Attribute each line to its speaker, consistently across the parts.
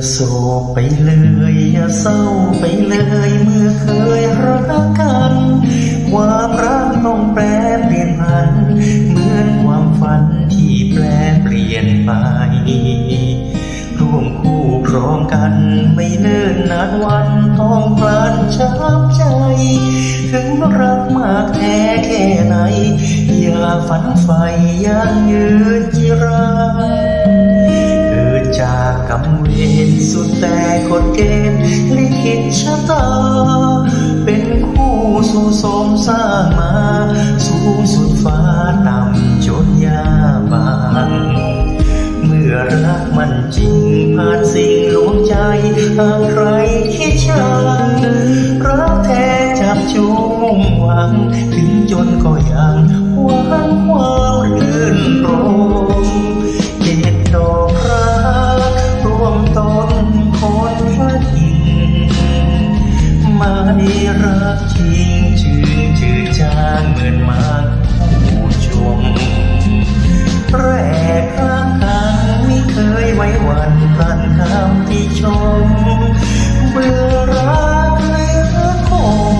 Speaker 1: อย่าโศกไปเลยอย่าเศร้าไปเลยเมื่อเคยรักกันความรักต้องแปรเปลี่ยนผัน เหมือนความฝันที่แปรเปลี่ยนไปร่วมคู่ครองกันไม่เนิ่นนานวันต้องพลันช้ำใจ ถึงรักมากแท้แค่ไหน อย่าฝันใฝ่ยังยืนจีรังเกิดจา กรรมเวรสุดแต่กฎเกณฑ์ลิขิตชะตา เป็นคู่สู่สมสร้างมา สูงสุดฟ้าต่ำจนยาบางเมื่อรักมันจริงผ่านสิ่งลวงใจหากใคร ม่รักจริงชื่นจืดจางเหมือนมาผู้ชม แรกรักกันไม่เคยไว้วันพลันคำที่ชม เบื่อรักเหลือคง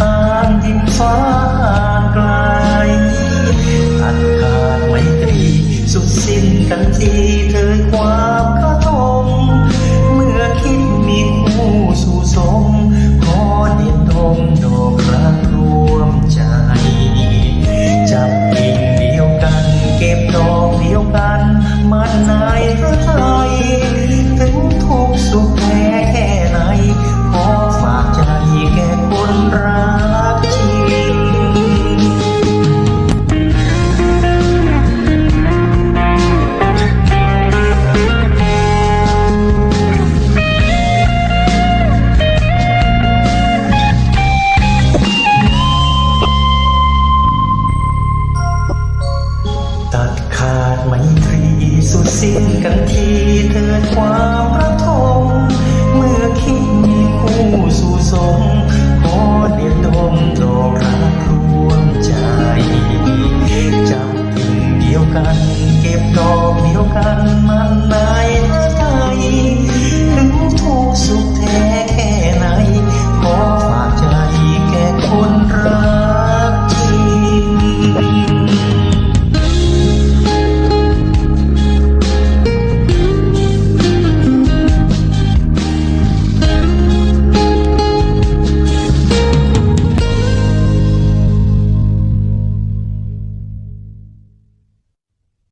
Speaker 1: ห่างดินฟ้าห่างไกลอันขาดไม่ตรี สุดสิ้นกันทีเธอควา ตัด